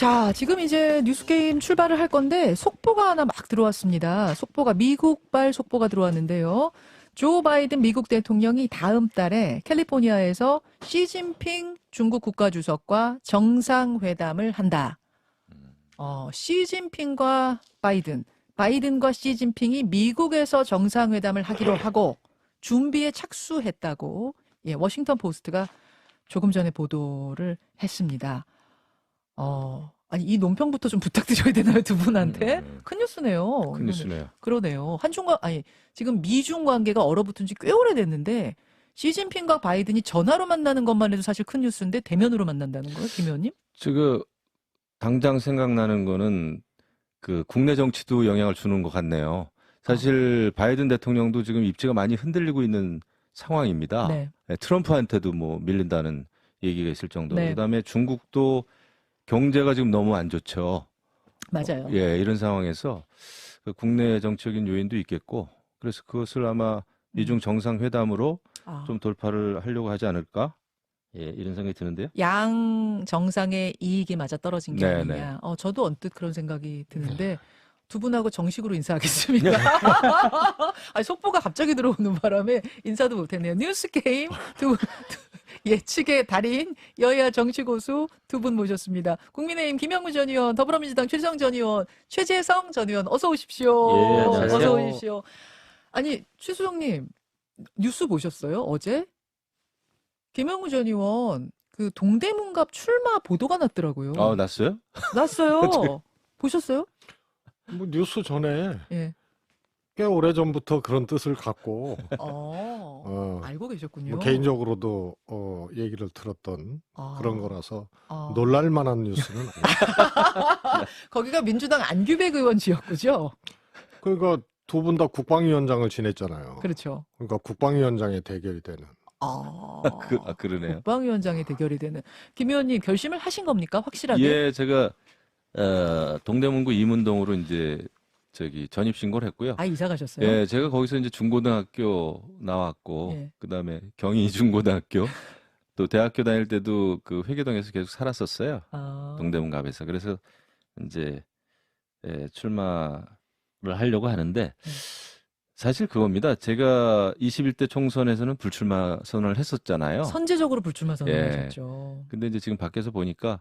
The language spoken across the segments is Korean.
자, 지금 이제 뉴스게임 출발을 할 건데 속보가 하나 막 들어왔습니다. 속보가 미국발 속보가 들어왔는데요. 조 바이든 미국 대통령이 다음 달에 캘리포니아에서 시진핑 중국 국가주석과 정상회담을 한다. 어, 시진핑과 바이든, 바이든과 시진핑이 미국에서 정상회담을 하기로 하고 준비에 착수했다고 예, 워싱턴 포스트가 조금 전에 보도를 했습니다. 어, 아니 이 논평부터 좀 부탁드려야 되나요 두 분한테? 음, 큰 뉴스네요. 큰 뉴스네요. 그러네요. 한중과 아니 지금 미중 관계가 얼어붙은 지 꽤 오래됐는데 시진핑과 바이든이 전화로 만나는 것만 해도 사실 큰 뉴스인데 대면으로 만난다는 거예요, 김 의원님? 지금 당장 생각나는 거는 그 국내 정치도 영향을 주는 것 같네요. 사실 바이든 대통령도 지금 입지가 많이 흔들리고 있는 상황입니다. 네. 네, 트럼프한테도 뭐 밀린다는 얘기가 있을 정도로. 네. 그다음에 중국도 경제가 지금 너무 안 좋죠. 맞아요. 예, 이런 상황에서 그 국내 정치적인 요인도 있겠고, 그래서 그것을 아마 미중 정상회담으로 아. 좀 돌파를 하려고 하지 않을까? 예, 이런 생각이 드는데요. 양 정상의 이익이 맞아 떨어진 게 네, 아니냐. 네. 어, 저도 언뜻 그런 생각이 드는데 두 분하고 정식으로 인사하겠습니다. 아니, 속보가 갑자기 들어오는 바람에 인사도 못했네요. 뉴스 게임 두 분, 예측의 달인 여야 정치 고수 두 분 모셨습니다. 국민의힘 김영우 전 의원, 더불어민주당 최성 전 의원, 최재성 전 의원 어서 오십시오. 예, 안녕하세요. 어서 오십시오. 아니 최수정님 뉴스 보셨어요? 어제 김영우 전 의원 그 동대문갑 출마 보도가 났더라고요. 아, 났어요? 났어요. 보셨어요? 뭐 뉴스 전에 예. 꽤 오래 전부터 그런 뜻을 갖고 어, 어, 알고 계셨군요. 뭐 개인적으로도 어, 얘기를 들었던 아, 그런 거라서 아. 놀랄 만한 뉴스는 아니에요. 거기가 민주당 안규백 의원 지역구죠. 그러니까 두 분 다 국방위원장을 지냈잖아요. 그렇죠. 그러니까 국방위원장의 대결이 되는. 아, 그, 아, 그러네요. 국방위원장의 대결이 되는 김 의원님 결심을 하신 겁니까? 확실하게? 예, 제가 어, 동대문구 이문동으로 이제 저기 전입 신고를 했고요. 아 이사 가셨어요? 예, 제가 거기서 이제 중고등학교 나왔고 예. 그다음에 경희 중고등학교 또 대학교 다닐 때도 그 회계동에서 계속 살았었어요. 아, 동대문갑에서. 그래서 이제 예, 출마를 하려고 하는데 네. 사실 그겁니다. 제가 21대 총선에서는 불출마 선언을 했었잖아요. 선제적으로 불출마 예. 선언하셨죠. 근데 이제 지금 밖에서 보니까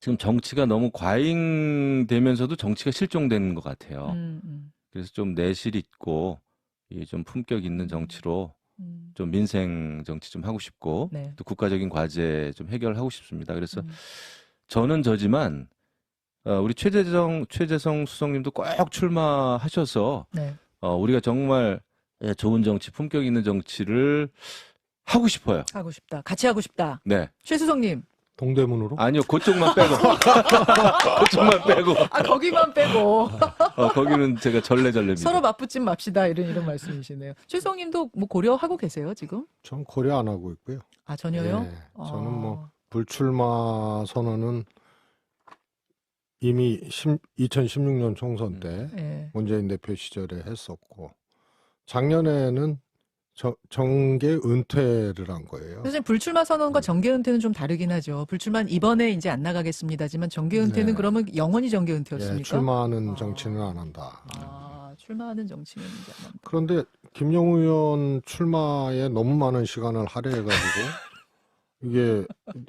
지금 정치가 너무 과잉되면서도 정치가 실종되는 것 같아요. 음, 음, 그래서 좀 내실 있고 이좀 품격 있는 정치로 음. 좀 민생 정치 좀 하고 싶고 네. 또 국가적인 과제 좀 해결하고 싶습니다. 그래서 음. 저는 저지만 어, 우리 최재성 최재성 수석님도 꼭 출마하셔서 네. 어, 우리가 정말 예, 좋은 정치, 품격 있는 정치를 하고 싶어요. 하고 싶다. 같이 하고 싶다. 네. 최수성님. 동대문으로? 아니요, 그쪽만 빼고. 그쪽만 빼고. 아 거기만 빼고 어, 거기는 제가 절레절레입니다. 서로 맞붙진 맙시다 이런 이런 말씀이시네요. 최수성님도 뭐 고려하고 계세요 지금? 전 고려 안 하고 있고요. 아 전혀요? 예, 저는 아, 뭐 불출마 선언은 이미 2016년 총선 때 예. 문재인 대표 시절에 했었고 작년에는 저- 정계 은퇴를 한 거예요. 선생님 불출마 선언과 음. 정계 은퇴는 좀 다르긴 하죠. 불출마는 이번에 이제 안 나가겠습니다지만 정계 은퇴는 네. 그러면 영원히 정계 예, 은퇴였습니까? 출마하는 아. 정치는 안 한다. 아 출마하는 정치는 이제 안 한다. 그런데 김영우 의원 출마에 너무 많은 시간을 할애해가지고 이게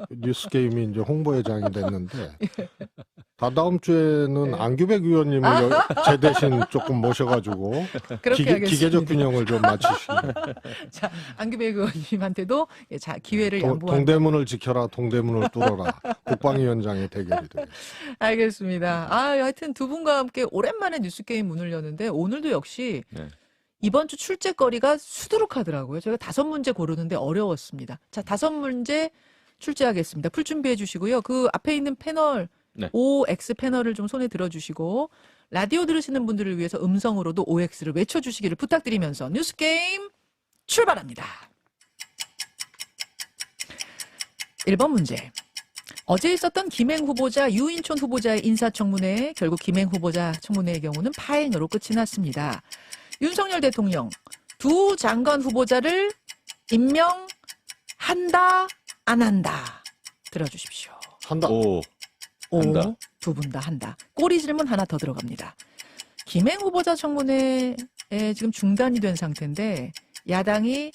뉴스 게임이 이제 홍보회장이 됐는데 다다음 주에는 네. 안규백 의원님을 여- 제 대신 조금 모셔가지고 그렇게 기계, 하겠습니다. 기계적 균형을 좀 맞추시는 자 안규백 의원님한테도 예, 자 기회를 동- 양보한. 동대문을 지켜라 동대문을 뚫어라 국방위원장의 대결이 되겠습니다. 알겠습니다. 아 하여튼 두 분과 함께 오랜만에 뉴스 게임 문을 여는데 오늘도 역시 네. 이번 주 출제거리가 수두룩하더라고요. 제가 다섯 문제 고르는데 어려웠습니다. 자, 다섯 문제 출제하겠습니다. 풀 준비해 주시고요. 그 앞에 있는 패널, 네. OX 패널을 좀 손에 들어 주시고, 라디오 들으시는 분들을 위해서 음성으로도 OX를 외쳐 주시기를 부탁드리면서 뉴스 게임 출발합니다. 1번 문제. 어제 있었던 김행 후보자, 유인촌 후보자의 인사청문회, 결국 김행 후보자 청문회의 경우는 파행으로 끝이 났습니다. 윤석열 대통령 두 장관 후보자를 임명한다 안 한다 들어주십시오. 한다. 오, 오, 한다. 두분 다 한다. 꼬리 질문 하나 더 들어갑니다. 김행 후보자 청문회에 지금 중단이 된 상태인데 야당이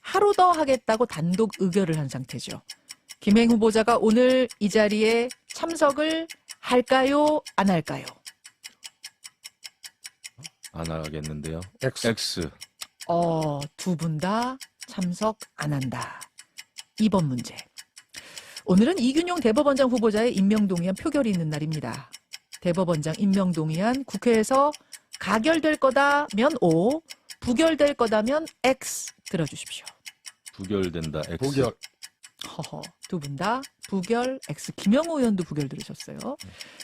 하루 더 하겠다고 단독 의결을 한 상태죠. 김행 후보자가 오늘 이 자리에 참석을 할까요? 안 할까요? 안 하겠는데요. X. X. 어, 두 분 다 참석 안 한다. 2번 문제. 오늘은 이균용 대법원장 후보자의 임명동의안 표결이 있는 날입니다. 대법원장 임명동의안 국회에서 가결될 거다면 O, 부결될 거다면 X 들어주십시오. 부결된다. X. 부결. 허허, 두 분 다 부결 X. 김영우 의원도 부결 들으셨어요.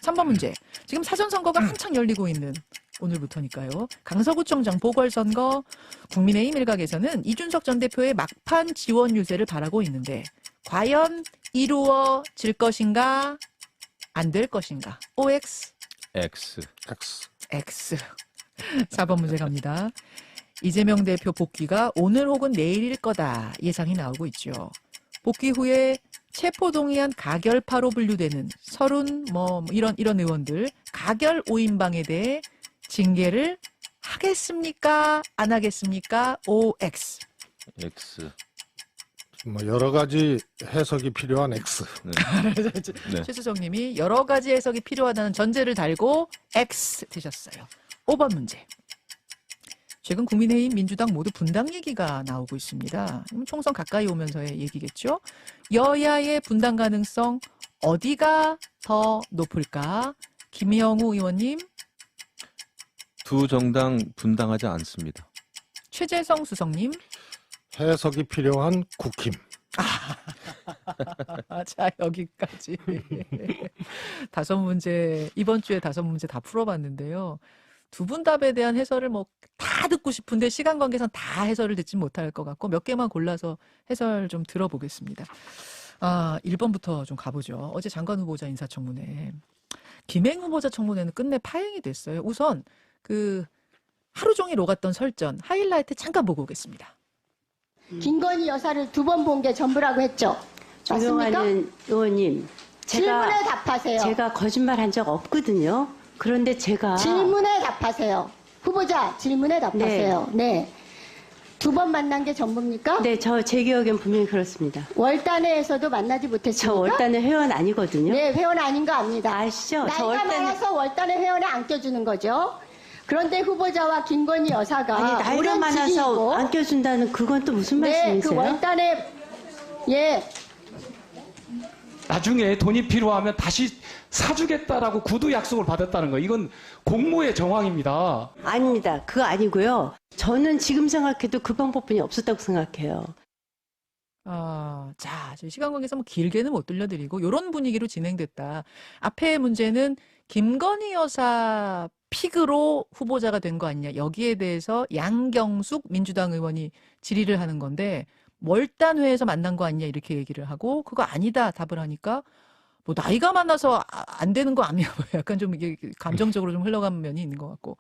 3번 문제. 지금 사전선거가 한창 열리고 있는 오늘부터니까요. 강서구청장 보궐선거 국민의힘 일각에서는 이준석 전 대표의 막판 지원 유세를 바라고 있는데 과연 이루어질 것인가 안 될 것인가? OX, X. X. X. 4번 문제 갑니다. 이재명 대표 복귀가 오늘 혹은 내일일 거다 예상이 나오고 있죠. 복귀 후에 체포동의안 가결파로 분류되는 서른 뭐 이런 이런 의원들 가결 5인방에 대해 징계를 하겠습니까? 안 하겠습니까? OX. X. 뭐 여러 가지 해석이 필요한 X. 네. 최수정 님이 여러 가지 해석이 필요하다는 전제를 달고 X 드셨어요. 5번 문제. 최근 국민의힘 민주당 모두 분당 얘기가 나오고 있습니다. 음, 총선 가까이 오면서의 얘기겠죠. 여야의 분당 가능성 어디가 더 높을까? 김영우 의원님, 두 정당 분당하지 않습니다. 최재성 수석님. 해석이 필요한 국힘. 아, 자, 여기까지. 다섯 문제, 이번 주에 다섯 문제 다 풀어봤는데요. 두 분 답에 대한 해설을 뭐 다 듣고 싶은데 시간 관계상 다 해설을 듣진 못할 것 같고 몇 개만 골라서 해설 좀 들어보겠습니다. 아, 1번부터 좀 가보죠. 어제 장관 후보자 인사청문회. 김행 후보자 청문회는 끝내 파행이 됐어요. 우선 그 하루 종일 오갔던 설전 하이라이트 잠깐 보고 오겠습니다. 김건희 여사를 두 번 본 게 전부라고 했죠. 존경하는 의원님, 질문에 제가 답하세요. 제가 거짓말 한 적 없거든요. 그런데 제가 질문에 답하세요. 후보자 질문에 답하세요. 네. 두번 만난 게 전부입니까? 네, 저 제 기억엔 분명히 그렇습니다. 월단회에서도 만나지 못했습니까? 저 월단의 회원 아니거든요. 네, 회원 아닌 거 압니다. 아시죠? 저 나이가 월단에 많아서 월단회 회원에 안 껴주는 거죠. 그런데 후보자와 김건희 여사가 아니 나이가 오랜 많아서 지기이고 안 껴준다는 그건 또 무슨 네, 말씀이세요? 그 월단회 예, 나중에 돈이 필요하면 다시 사주겠다라고 구두 약속을 받았다는 거 이건 공모의 정황입니다. 아닙니다. 그거 아니고요. 저는 지금 생각해도 그 방법뿐이 없었다고 생각해요. 아, 자, 저희 시간 관계상 뭐 길게는 못 들려드리고 이런 분위기로 진행됐다. 앞에 문제는 김건희 여사 픽으로 후보자가 된 거 아니냐. 여기에 대해서 양경숙 민주당 의원이 질의를 하는 건데 월단회에서 만난 거 아니냐 이렇게 얘기를 하고 그거 아니다 답을 하니까 뭐 나이가 많아서 아- 안 되는 거 아니야. 뭐 약간 좀 이게 감정적으로 좀 흘러간 면이 있는 것 같고.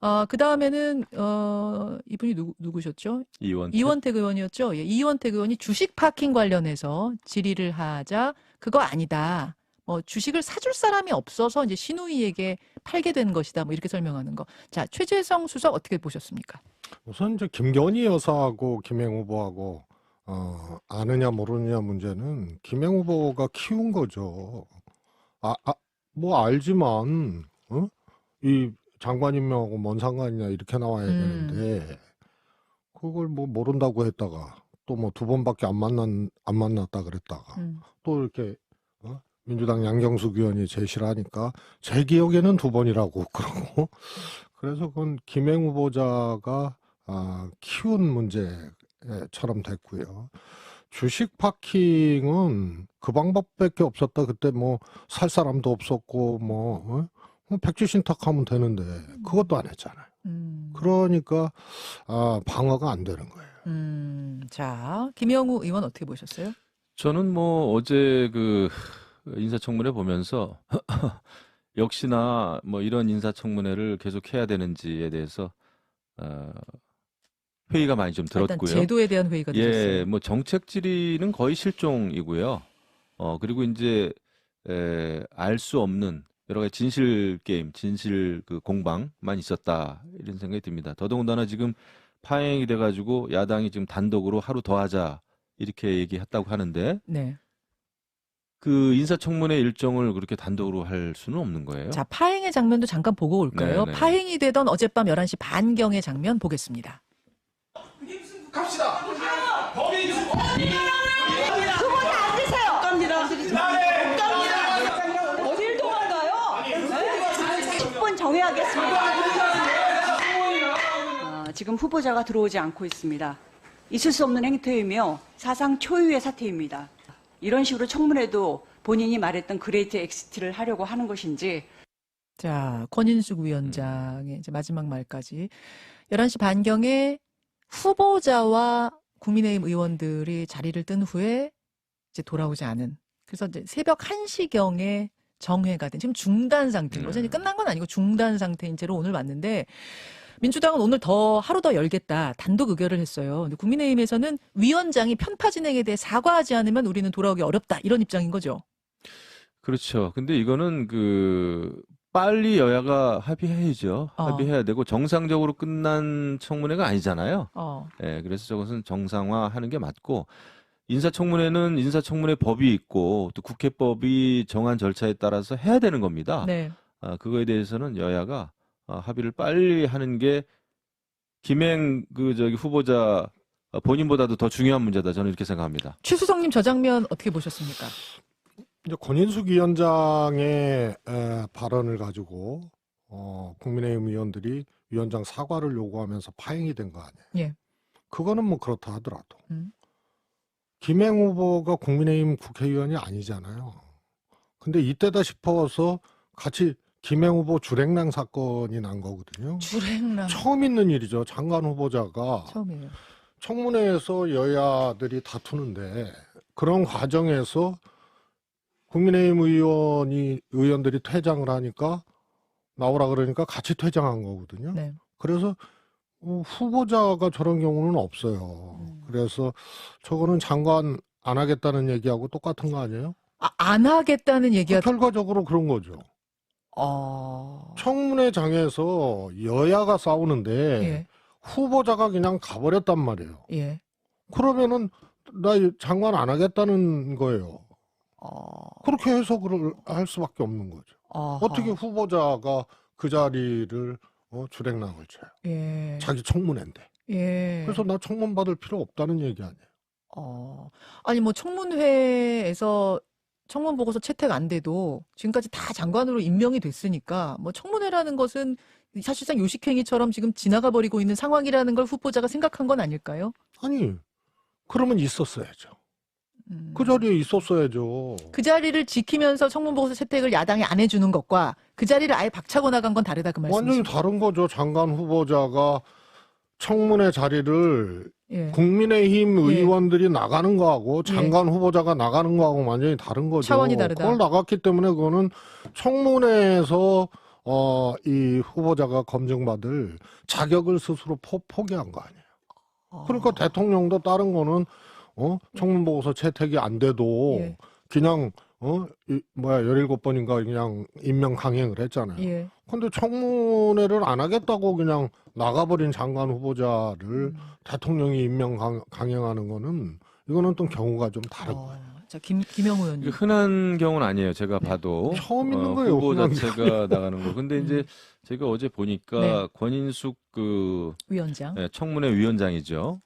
아, 그 다음에는, 어, 이분이 누구, 누구셨죠? 이원. 이원택 의원이었죠. 예, 이원택 의원이 주식 파킹 관련해서 질의를 하자 그거 아니다. 뭐 주식을 사줄 사람이 없어서 이제 신우이에게 팔게 된 것이다. 뭐 이렇게 설명하는 거. 자, 최재성 수석 어떻게 보셨습니까? 우선 이제 김건희 여사하고 김행 후보하고 어, 아느냐 모르느냐 문제는 김행 후보가 키운 거죠. 아, 아, 뭐 알지만 어? 이 장관 임명하고 뭔 상관이냐 이렇게 나와야 음. 되는데 그걸 뭐 모른다고 했다가 또 뭐 두 번밖에 안 만난 안 만났다 그랬다가 음. 또 이렇게 어? 민주당 양경숙 의원이 제시를 하니까 제 기억에는 두 번이라고 그러고 그래서 그건 김행 후보자가 아, 키운 문제처럼 됐고요. 주식 파킹은 그 방법밖에 없었다. 그때 뭐 살 사람도 없었고 뭐, 어? 뭐 백지 신탁하면 되는데 그것도 안 했잖아요. 음. 그러니까 아, 방어가 안 되는 거예요. 음. 자, 김영우 의원 어떻게 보셨어요? 저는 뭐 어제 그 인사청문회 보면서 역시나 뭐 이런 인사청문회를 계속 해야 되는지에 대해서 어, 회의가 많이 좀 들었고요. 제도에 대한 회의가 예, 있었어요. 뭐 정책 질의는 거의 실종이고요. 어, 그리고 이제 알 수 없는 여러 가지 진실 게임, 진실 그 공방만 있었다 이런 생각이 듭니다. 더더군다나 지금 파행이 돼가지고 야당이 지금 단독으로 하루 더 하자 이렇게 얘기했다고 하는데 네. 그 인사청문회 일정을 그렇게 단독으로 할 수는 없는 거예요. 자, 파행의 장면도 잠깐 보고 올까요? 네, 네. 파행이 되던 어젯밤 11시 반경의 장면 보겠습니다. 어딜 도망가요? 10분 정해야겠습니다. 아, 지금 후보자가 들어오지 않고 있습니다. 있을 수 없는 행태이며 사상 초유의 사태입니다. 이런 식으로 청문회도 본인이 말했던 그레이트 엑시트를 하려고 하는 것인지 자, 권인숙 위원장의 이제 마지막 말까지 11시 반경에 후보자와 국민의힘 의원들이 자리를 뜬 후에 이제 돌아오지 않은 그래서 이제 새벽 1시경에 정회가 된 지금 중단 상태인 거죠. 네. 이제 끝난 건 아니고 중단 상태인 채로 오늘 왔는데 민주당은 오늘 더 하루 더 열겠다 단독 의결을 했어요. 근데 국민의힘에서는 위원장이 편파 진행에 대해 사과하지 않으면 우리는 돌아오기 어렵다 이런 입장인 거죠. 그렇죠. 근데 이거는 그 빨리 여야가 합의해야죠. 어. 합의해야 되고 정상적으로 끝난 청문회가 아니잖아요. 어, 예, 그래서 저것은 정상화하는 게 맞고 인사청문회는 인사청문회 법이 있고 또 국회법이 정한 절차에 따라서 해야 되는 겁니다. 네. 아, 그거에 대해서는 여야가 아, 합의를 빨리 하는 게 김행 그 저기 후보자 아, 본인보다도 더 중요한 문제다. 저는 이렇게 생각합니다. 최수성님 저 장면 어떻게 보셨습니까? 이제 권인숙 위원장의 에, 발언을 가지고 어, 국민의힘 의원들이 위원장 사과를 요구하면서 파행이 된 거 아니에요. 예. 그거는 뭐 그렇다 하더라도 음. 김행 후보가 국민의힘 국회의원이 아니잖아요. 근데 이때다 싶어서 같이 김행 후보 주랭랑 사건이 난 거거든요. 주랭랑 처음 있는 일이죠. 장관 후보자가 처음이에요. 청문회에서 여야들이 다투는데 그런 과정에서 국민의힘 의원이 의원들이 퇴장을 하니까 나오라 그러니까 같이 퇴장한 거거든요. 네. 그래서 어, 후보자가 저런 경우는 없어요. 음. 그래서 저거는 장관 안 하겠다는 얘기하고 똑같은 거 아니에요? 아, 안 하겠다는 얘기가 결과적으로 그런 거죠. 어. 청문회장에서 여야가 싸우는데 예. 후보자가 그냥 가버렸단 말이에요. 예. 그러면은 나 장관 안 하겠다는 거예요. 어. 그렇게 해석을 할 수밖에 없는 거죠. 어허. 어떻게 후보자가 그 자리를 어, 주랭랑을 쳐요? 예. 자기 청문회인데. 예. 그래서 나 청문 받을 필요 없다는 얘기 아니에요. 어. 아니 뭐 청문회에서 청문 보고서 채택 안 돼도 지금까지 다 장관으로 임명이 됐으니까 뭐 청문회라는 것은 사실상 요식행위처럼 지금 지나가 버리고 있는 상황이라는 걸 후보자가 생각한 건 아닐까요? 아니, 그러면 있었어야죠. 음. 그 자리에 있었어야죠. 그 자리를 지키면서 청문 보고서 채택을 야당이 안 해주는 것과 그 자리를 아예 박차고 나간 건 다르다 그 완전히 말씀이시죠? 다른 거죠. 장관 후보자가 청문회 자리를 예. 국민의힘 예. 의원들이 나가는 거하고 장관 후보자가 나가는 거하고 완전히 다른 거죠. 차원이 다르다. 그걸 나갔기 때문에 그거는 청문회에서 어, 이 후보자가 검증받을 자격을 스스로 포, 포기한 거 아니에요. 그러니까 어. 대통령도 다른 거는 어, 청문 보고서 채택이 안 돼도 예. 그냥 어, 이, 뭐야 17번인가 그냥 임명 강행을 했잖아요. 예. 근데 청문회를 안 하겠다고 그냥 나가버린 장관 후보자를 음. 대통령이 임명 강, 강행하는 거는 이거는 또 경우가 좀 다른 어. 거예요. 자, 김, 김영우 의원님. 흔한 경우는 아니에요. 제가 네. 봐도 처음 있는 어, 거예요, 후보 자체가 나가는 거. 근데 이제 음. 제가 어제 보니까 네. 권인숙 그 위원장. 예, 청문회 위원장이죠.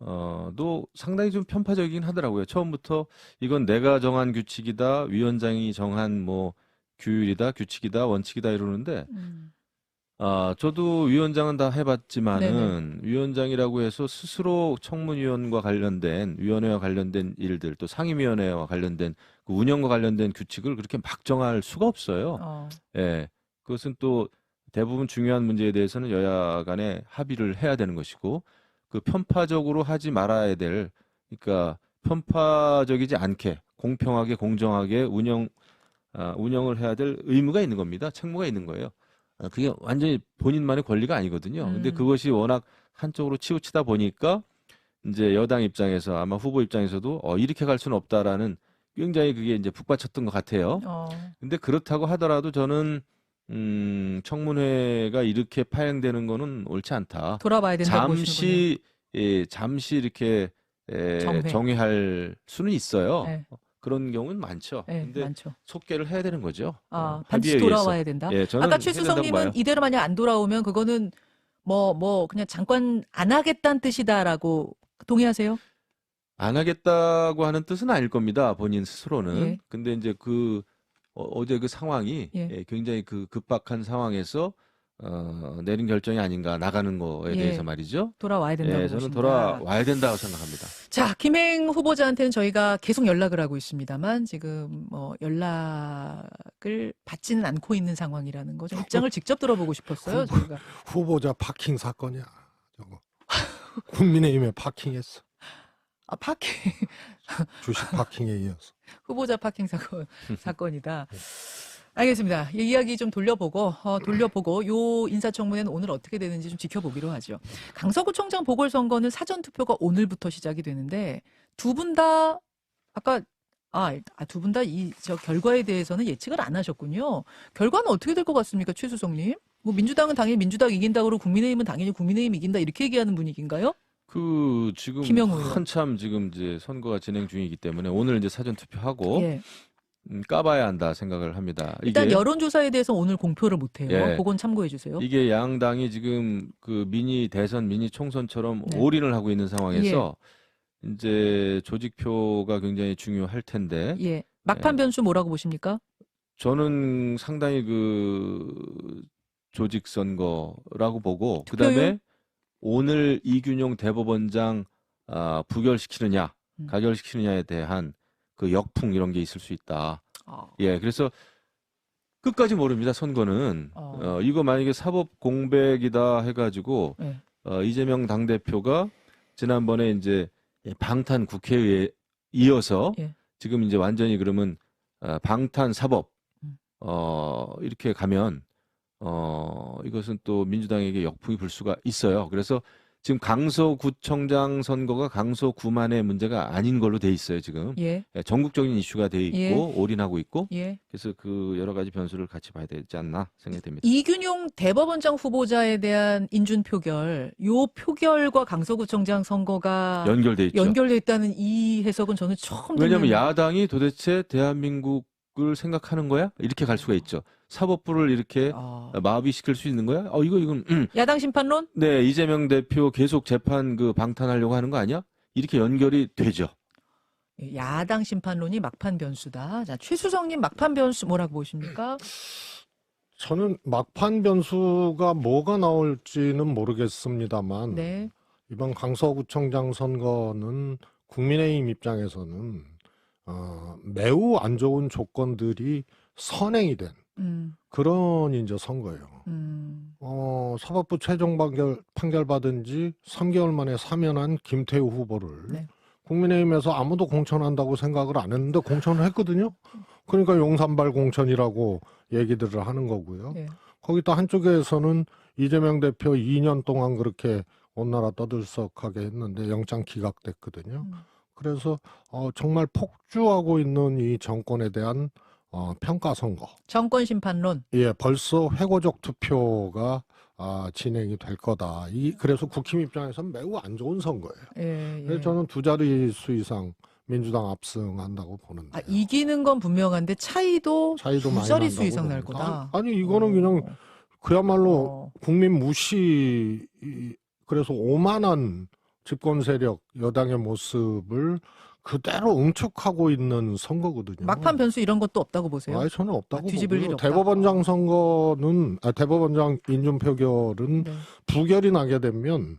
어, 도 상당히 좀 편파적이긴 하더라고요. 처음부터 이건 내가 정한 규칙이다, 위원장이 정한 뭐 규율이다, 규칙이다, 원칙이다 이러는데, 음. 아, 저도 위원장은 다 해봤지만은 위원장이라고 해서 스스로 청문위원과 관련된 위원회와 관련된 일들 또 상임위원회와 관련된 그 운영과 관련된 규칙을 그렇게 막 정할 수가 없어요. 어. 예. 그것은 또 대부분 중요한 문제에 대해서는 여야 간에 합의를 해야 되는 것이고 그 편파적으로 하지 말아야 될 그러니까 편파적이지 않게 공평하게 공정하게 운영 아, 운영을 해야 될 의무가 있는 겁니다. 책무가 있는 거예요. 아, 그게 완전히 본인만의 권리가 아니거든요. 근데 음. 그것이 워낙 한쪽으로 치우치다 보니까 이제 여당 입장에서 아마 후보 입장에서도 어, 이렇게 갈 수는 없다라는 굉장히 그게 이제 북받쳤던 것 같아요. 어, 근데 그렇다고 하더라도 저는 음, 청문회가 이렇게 파행되는 거는 옳지 않다. 돌아봐야 된다고 보시는군요. 잠시 예, 잠시 이렇게 에, 정회. 정회할 수는 있어요. 네. 그런 경우는 많죠. 네, 근데 많죠. 속개를 해야 되는 거죠. 아, 어, 반드시 합의에 의해서. 돌아와야 된다. 예, 저는 아까 해야 된다고 최수성님은. 이대로 만약 안 돌아오면 그거는 뭐 뭐 그냥 잠깐 안 하겠다는 뜻이다라고 동의하세요? 안 하겠다고 하는 뜻은 아닐 겁니다. 본인 스스로는. 예. 근데 이제 그 어, 제 그 상황이 예. 예, 굉장히 그 급박한 상황에서 어, 내린 결정이 아닌가 나가는 거에 예. 대해서 말이죠. 돌아와야 된다고 예, 저는. 돌아와야 된다고 생각합니다. 자, 김행 후보자한테는 저희가 계속 연락을 하고 있습니다만 지금 뭐 연락을 받지는 않고 있는 상황이라는 거좀 입장을 직접 들어보고 싶었어요. 저희가. 후보자 파킹 사건이야. 저거. 국민의힘에 파킹했어. 아, 파킹 주식 파킹에 이어서. 후보자 파킹 사건 사건이다. 네. 알겠습니다. 이 이야기 좀 돌려보고 어, 돌려보고 요 인사청문회는 오늘 어떻게 되는지 좀 지켜보기로 하죠. 강서구청장 보궐선거는 사전 투표가 오늘부터 시작이 되는데 두 분 다 아까 아 두 분 다 이 저 결과에 대해서는 예측을 안 하셨군요. 결과는 어떻게 될 것 같습니까, 최수성님? 뭐 민주당은 당연히 민주당 이긴다 그러고 국민의힘은 당연히 국민의힘 이긴다 이렇게 얘기하는 분위기인가요? 그 지금 김영우 의원. 한참 지금 이제 선거가 진행 중이기 때문에 오늘 이제 사전 투표하고 예. 음, 까봐야 한다 생각을 합니다. 일단 이게 여론조사에 대해서 오늘 공표를 못 해요. 예. 그건 참고해 주세요. 이게 양당이 지금 그 미니 대선, 미니 총선처럼 네. 올인을 하고 있는 상황에서 이제 조직표가 굉장히 중요할 텐데 예. 막판 예. 변수 뭐라고 보십니까? 저는 상당히 그 조직 선거라고 보고 투표율? 그다음에 오늘 이균용 대법원장 아, 부결시키느냐, 음. 가결시키느냐에 대한 그 역풍 이런 게 있을 수 있다. 아, 예, 그래서 끝까지 모릅니다. 선거는 어. 어, 이거 만약에 사법 공백이다 해가지고 예. 어, 이재명 당 대표가 지난번에 이제 방탄 국회에 이어서 예. 지금 이제 완전히 그러면 어, 방탄 사법 음. 어, 이렇게 가면 어, 이것은 또 민주당에게 역풍이 불 수가 있어요. 그래서 지금 강서구청장 선거가 강서구만의 문제가 아닌 걸로 돼 있어요, 지금. 예. 예, 전국적인 이슈가 돼 있고 예. 올인하고 있고 예. 그래서 그 여러 가지 변수를 같이 봐야 되지 않나 생각됩니다. 이균용 대법원장 후보자에 대한 인준 표결, 요 표결과 강서구청장 선거가 연결돼 있죠. 연결돼 있다는 이 해석은 저는 처음 왜냐하면 야당이 도대체 대한민국 을 생각하는 거야? 이렇게 갈 수가 있죠. 사법부를 이렇게 아, 마비시킬 수 있는 거야? 어 이거 이건 음, 야당 심판론? 네 이재명 대표 계속 재판 그 방탄하려고 하는 거 아니야? 이렇게 연결이 되죠. 예, 야당 심판론이 막판 변수다. 자, 최수성님 막판 변수 뭐라고 보십니까? 저는 막판 변수가 뭐가 나올지는 모르겠습니다만 네. 이번 강서구청장 선거는 국민의힘 입장에서는 어, 매우 안 좋은 조건들이 선행이 된 음, 그런 이제 선거예요. 음, 어, 사법부 최종 판결, 판결 받은 지 3개월 만에 사면한 김태우 후보를 네. 국민의힘에서 아무도 공천한다고 생각을 안 했는데 공천을 했거든요. 그러니까 용산발 공천이라고 얘기들을 하는 거고요. 예. 거기다 한쪽에서는 이재명 대표 2년 동안 그렇게 온 나라 떠들썩하게 했는데 영장 기각됐거든요. 음. 그래서 어, 정말 폭주하고 있는 이 정권에 대한 어, 평가 선거. 정권 심판론. 예, 벌써 회고적 투표가 아, 진행이 될 거다. 이 그래서 국힘 입장에서는 매우 안 좋은 선거예요. 예, 예. 그래서 저는 두 자릿수 이상 민주당 압승한다고 보는데. 아, 이기는 건 분명한데 차이도 차이도 두 자릿수 이상 날. 거다. 아니, 아니, 이거는 그냥 어, 그야말로 어. 국민 무시 이- 그래서 오만한 집권 세력 여당의 모습을 그대로 응축하고 있는 선거거든요. 막판 변수 이런 것도 없다고 보세요. 아예 저는 없다고 아, 뒤집을 보고요. 대법원장 선거는 아, 대법원장 인준 표결은 네. 부결이 나게 되면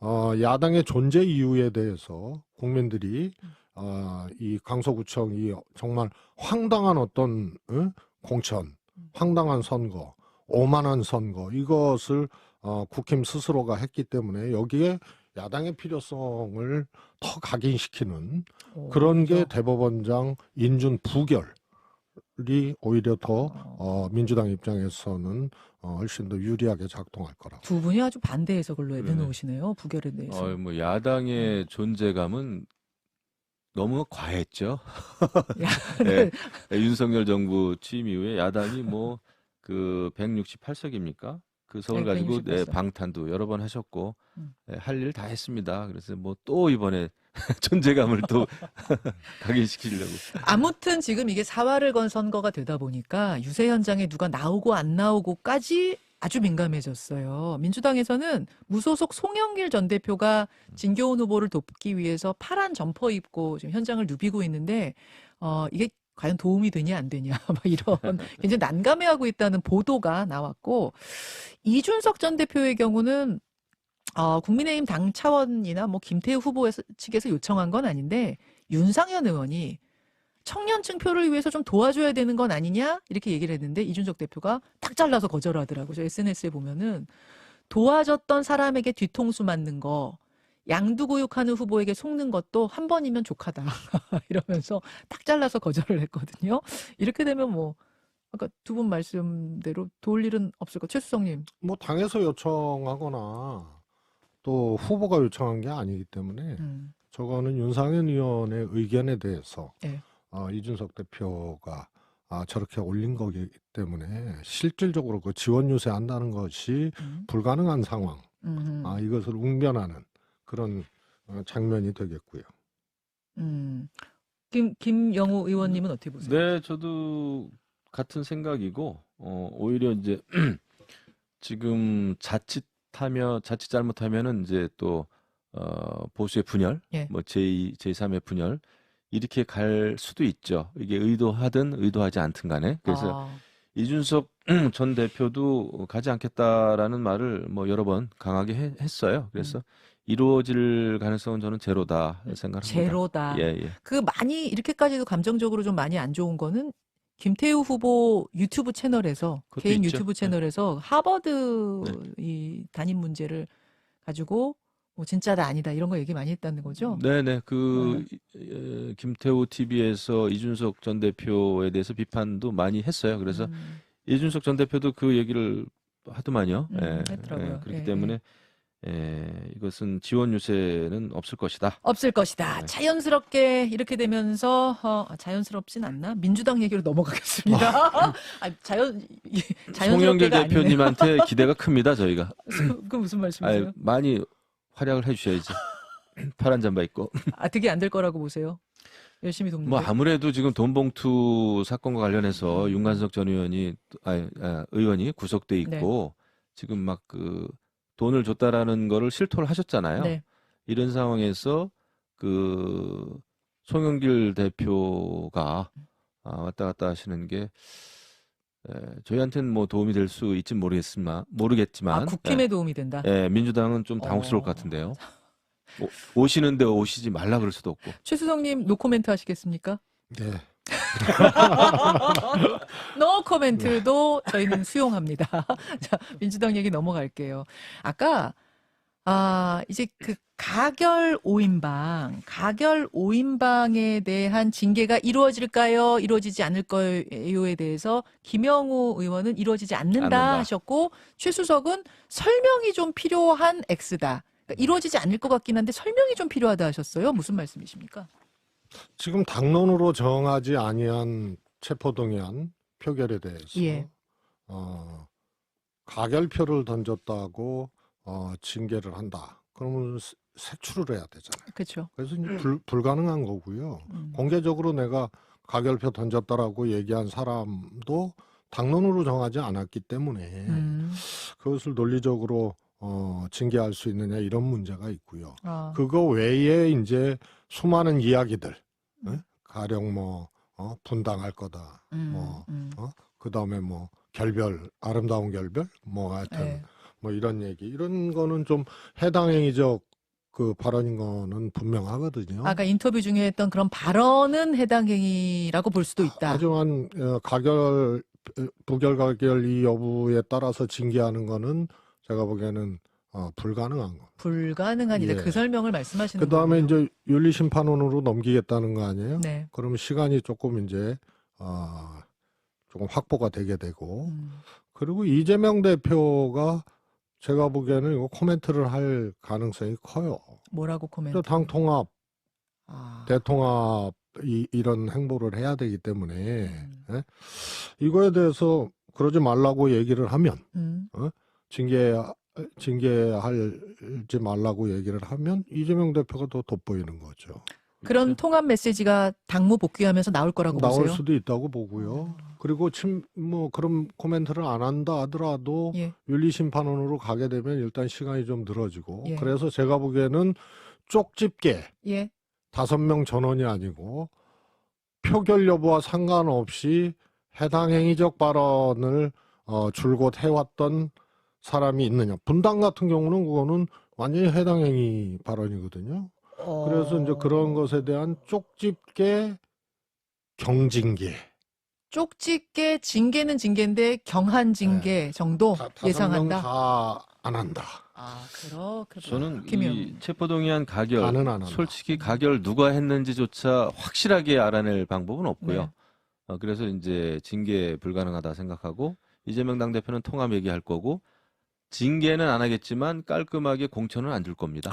어, 야당의 존재 이유에 대해서 국민들이 어, 이 강서구청이 정말 황당한 어떤 어? 공천, 황당한 선거, 오만한 선거 이것을 어, 국힘 스스로가 했기 때문에 여기에 야당의 필요성을 더 각인시키는 어, 그런 게 그래서, 대법원장 인준 부결이 오히려 더 어, 어, 민주당 입장에서는 어, 훨씬 더 유리하게 작동할 거라고. 두 분이 아주 반대 해석을. 내놓으시네요. 부결에 대해서. 어, 뭐 야당의 존재감은 너무 과했죠. 야, 예. 윤석열 정부 취임 이후에 야당이 뭐 그 168석입니까? 그 서울 네, 가지고 네, 168석. 방탄도 여러 번 하셨고 음. 할일 다 했습니다. 그래서 뭐 또 이번에 존재감을 또 각인시키려고. 아무튼 지금 이게 사활을 건 선거가 되다 보니까 유세 현장에 누가 나오고 안 나오고까지 아주 민감해졌어요. 민주당에서는 무소속 송영길 전 대표가 진교훈 후보를 돕기 위해서 파란 점퍼 입고 지금 현장을 누비고 있는데 어 이게 과연 도움이 되냐 안 되냐 막 이런 굉장히 난감해하고 있다는 보도가 나왔고 이준석 전 대표의 경우는 어, 국민의힘 당 차원이나 뭐 김태우 후보 측에서 요청한 건 아닌데 윤상현 의원이 청년층 표를 위해서 좀 도와줘야 되는 건 아니냐 이렇게 얘기를 했는데 이준석 대표가 딱 잘라서 거절하더라고요. 저 SNS에 보면은 도와줬던 사람에게 뒤통수 맞는 거 양두구육하는 후보에게 속는 것도 한 번이면 족하다 이러면서 딱 잘라서 거절을 했거든요. 이렇게 되면 뭐 아까 두 분 말씀대로 도울 일은 없을 거. 최수성님. 뭐 당에서 요청하거나 또 후보가 요청한 게 아니기 때문에 음, 저거는 윤상현 의원의 의견에 대해서 네. 어, 이준석 대표가 아, 저렇게 올린 거기 때문에 실질적으로 그 지원 유세한다는 것이 음, 불가능한 상황, 음, 아, 이것을 웅변하는 그런 어, 장면이 되겠고요. 음. 김 김영우 의원님은 어떻게 보세요? 네, 저도 같은 생각이고 어, 오히려 이제 지금 자칫하며 자칫 잘못하면은 이제 또 어, 보수의 분열, 예. 뭐 제2, 제3의 분열 이렇게 갈 수도 있죠. 이게 의도하든 의도하지 않든 간에. 그래서 아, 이준석 전 대표도 가지 않겠다라는 말을 뭐 여러 번 강하게 해- 했어요. 그래서 이루어질 가능성은 저는 제로다 생각합니다. 제로다. 예, 예. 그 많이 이렇게까지도 감정적으로 좀 많이 안 좋은 거는 김태우 후보 유튜브 채널에서 개인 있죠. 유튜브 네. 채널에서 하버드 네. 이 담임 문제를 가지고 뭐 진짜다 아니다 이런 거 얘기 많이 했다는 거죠. 네네 그 에, 김태우 TV에서 이준석 전 대표에 대해서 비판도 많이 했어요. 그래서 음, 이준석 전 대표도 그 얘기를 하더만요. 음, 예, 했더라고요. 예, 그렇기 예, 때문에 에, 이것은 지원 유세는 없을 것이다. 없을 것이다. 네. 자연스럽게 이렇게 되면서 어, 아, 자연스럽진 않나? 민주당 얘기로 넘어가겠습니다. 아, 자연 이- 송영길. 대표님한테 기대가 큽니다. 저희가 그 무슨 아유, 말씀이세요? 많이 활약을 해주셔야지. 파란 잠바 입고. 아, 되게 안될 거라고 보세요. 열심히 돕는데. 뭐 아무래도 지금 돈봉투 사건과 음. 관련해서 윤관석 전 의원이 아, 아, 의원이 구속돼 네. 있고 지금 막 그 돈을 줬다라는 거를 실토를 하셨잖아요. 네. 이런 상황에서 그 송영길 대표가 아, 왔다 갔다 하시는 게 에, 저희한테는 뭐 도움이 될 수 있진 모르겠지만 모르겠지만 아, 국힘에 도움이 된다. 예, 예, 민주당은 좀 당혹스러울 것 어. 같은데요. 오, 오시는데 오시지 말라 그럴 수도 없고. 최수성님 노 코멘트 하시겠습니까? 네. 노 코멘트도 저희는 수용합니다. 자, 민주당 얘기 넘어갈게요. 아까 아, 이제 그 가결 5인방, 가결 5인방에 대한 징계가 이루어질까요? 이루어지지 않을 거요에 대해서 김영우 의원은 이루어지지 않는다, 않는다. 하셨고 최수석은 설명이 좀 필요한 X다. 그러니까 이루어지지 않을 것 같긴 한데 설명이 좀 필요하다 하셨어요. 무슨 말씀이십니까? 지금 당론으로 정하지 아니한 체포동의안 표결에 대해서 예. 어, 가결표를 던졌다고 어, 징계를 한다. 그러면 세- 색출을 해야 되잖아요. 그렇죠. 그래서 이제 불, 불가능한 거고요. 음. 공개적으로 내가 가결표 던졌다라고 얘기한 사람도 당론으로 정하지 않았기 때문에 음. 그것을 논리적으로 어, 징계할 수 있느냐 이런 문제가 있고요. 아. 그거 외에 이제 수많은 이야기들, 음. 예? 가령 뭐 어, 분당할 거다, 음, 뭐 음. 그 다음에 뭐 결별, 아름다운 결별, 뭐 하여튼 네. 뭐 이런 얘기, 이런 거는 좀 해당 행위적 그 발언인 거는 분명하거든요. 아까 인터뷰 중에 했던 그런 발언은 해당 행위라고 볼 수도 있다. 하지만 어, 가결 부결 가결 이 여부에 따라서 징계하는 거는 제가 보기에는 어, 불가능한 거. 불가능한이다. 예. 그 설명을 말씀하시는 그 다음에. 이제 윤리심판원으로 넘기겠다는 거 아니에요? 네. 그러면 시간이 조금 이제 어, 조금 확보가 되게 되고 음. 그리고 이재명 대표가 제가 보기에는 이거 코멘트를 할 가능성이 커요. 뭐라고 코멘트? 저당 통합 아. 대통합 이, 이런 행보를 해야 되기 때문에 음. 예? 이거에 대해서 그러지 말라고 얘기를 하면 음. 징계 징계하지 말라고 얘기를 하면 이재명 대표가 더 돋보이는 거죠. 그런 통합 메시지가 당무 복귀하면서 나올 거라고 나올 보세요? 수도 있다고 보고요. 그리고 침 뭐 그런 코멘트를 안 한다 하더라도 예. 윤리심판원으로 가게 되면 일단 시간이 좀 늘어지고 예. 그래서 제가 보기에는 쪽집게 예. 다섯 명 전원이 아니고 표결 여부와 상관없이 해당 행위적 발언을 어, 줄곧 해왔던 사람이 있느냐. 분당 같은 경우는 그거는 완전히 해당 행위 발언이거든요. 그래서 이제 그런 것에 대한 쪽집게 경징계 쪽집게 징계는 징계인데 경한 징계 정도 다- 예상한다. 다안 한다. 아, 그렇구나. 저는. 이 체포동의안 가결 안은 안 한다. 솔직히 가결 누가 했는지조차 확실하게 알아낼 방법은 없고요. 네. 어, 그래서 이제 징계 불가능하다 생각하고 이재명 당대표는 통합 얘기할 거고 징계는 안 하겠지만 깔끔하게 공천은 안 줄 겁니다.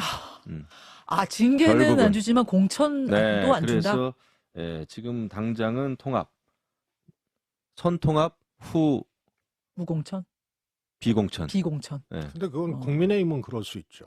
음. 아, 징계는 결국은. 안 주지만 공천도 네, 안 준다. 그래서 예, 지금 당장은 통합, 선통합 후 무공천, 비공천. 비공천. 예. 근데 그건 어. 국민의힘은 그럴 수 있죠.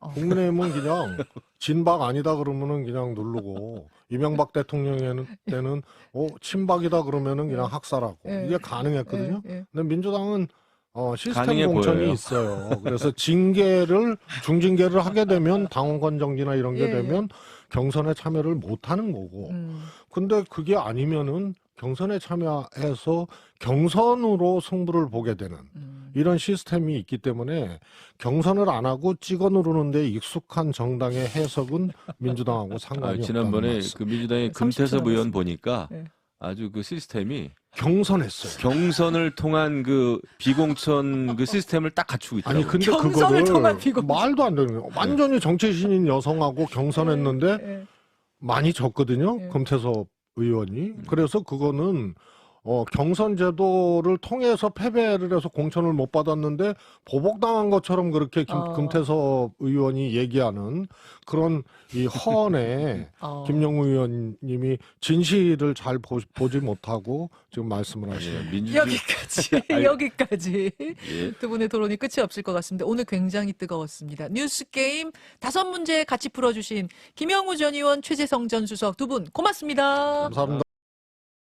어. 국민의힘은 그냥 진박 아니다 그러면은 그냥 누르고 이명박 대통령 때는 어 친박이다 그러면은 그냥 학살하고 예. 이게 가능했거든요. 예, 예. 근데 민주당은 어 시스템 가능해 공천이 보여요. 있어요. 그래서 징계를 중징계를 하게 되면 당원권 정지나 이런 게 예, 예. 되면 경선에 참여를 못 하는 거고. 음. 근데 그게 아니면은 경선에 참여해서 경선으로 승부를 보게 되는 음. 이런 시스템이 있기 때문에 경선을 안 하고 찍어 누르는데 익숙한 정당의 해석은 민주당하고 아, 상관이 지난번에 없다는 말씀. 그 민주당의 네, 30초 금태섭 의원. 보니까 네. 아주 그 시스템이 경선했어요. 경선을 통한 그 비공천 그 시스템을 딱 갖추고 있더라고요. 아니 근데 경선을 그거를 통한 비공천. 말도 안 되는 거예요. 완전히 정치신인 여성하고 경선했는데 예. 많이 졌거든요. 예. 금태섭 의원이. 그래서 그거는 어, 경선 제도를 통해서 패배를 해서 공천을 못 받았는데 보복당한 것처럼 그렇게 김, 어. 금태섭 의원이 얘기하는 그런 이 허언에 어. 김영우 의원님이 진실을 잘 보, 지 못하고 지금 말씀을 예, 하시는 민주주의 여기까지 여기까지 예. 두 분의 토론이 끝이 없을 것 같습니다. 오늘 굉장히 뜨거웠습니다. 뉴스 게임 다섯 문제 같이 풀어주신 김영우 전 의원, 최재성 전 수석 두 분 고맙습니다. 감사합니다.